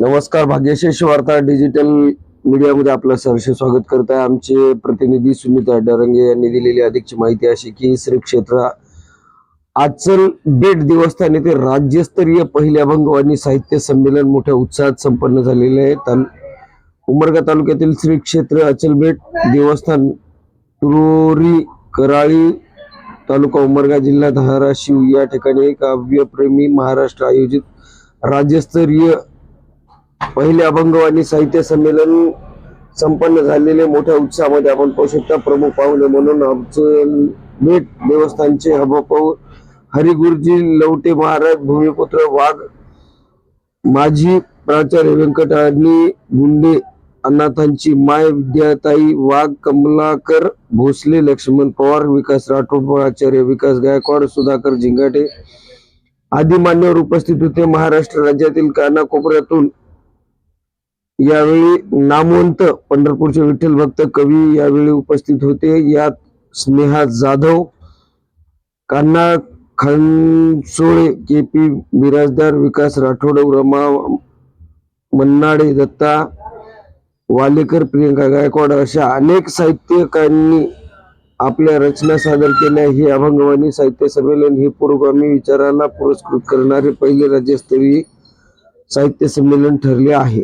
नमस्कार भाग्यशेष वार्ता डिजिटल मीडियामध्ये आपलं मीडियामध्ये सहर्ष स्वागत करत आहे. आमचे प्रतिनिधी सुनीता डरंगे यांनी दिलेली अधिकची माहिती अशी की श्री क्षेत्र आचल बेट देवस्थान येथे राज्यस्तरीय पहिल्या आणि साहित्य संमेलन मोठ्या उत्साहात संपन्न झालेले आहे. ताल उमरगा तालुक्यातील श्री क्षेत्र अचलबेट देवस्थान तुरोरी कराळी तालुका उमरगा जिल्हा धाराशिव या ठिकाणी काव्यप्रेमी महाराष्ट्र आयोजित राज्यस्तरीय पहिले अभंगवाणी साहित्य संमेलन संपन्न झालेले मोठ्या उत्साहामध्ये आपण पाहू शकता. प्रमुख पाहुणे म्हणून आमचे भेट देवस्थानचे हबपाऊ हरिगुरुजी लवटे महाराज भूमिपुत्र वाघ माजी प्राचार्य व्यंकट आणि गुंडे अनाथांची माय विद्याताई वाघ कमलाकर भोसले लक्ष्मण पवार विकास राठोड आचार्य विकास गायकवाड सुधाकर झिंगाटे आदी मान्यवर उपस्थित होते. महाराष्ट्र राज्यातील कानाकोपऱ्यातून यावेळी नामवंत पंढरपूरचे विठ्ठल भक्त कवी यावेळी उपस्थित होते. यात स्नेहा जाधव कान्हा खनसोळे के पी बिराजदार विकास राठोड रमा मन्नाडे दत्ता वालेकर प्रियंका गायकवाड अशा अनेक साहित्यकांनी आपल्या रचना सादर केल्या. हे अभंगवाणी साहित्य संमेलन हे पुरोगामी विचाराला पुरस्कृत करणारे पहिले राज्यस्तरीय साहित्य संमेलन ठरले आहे.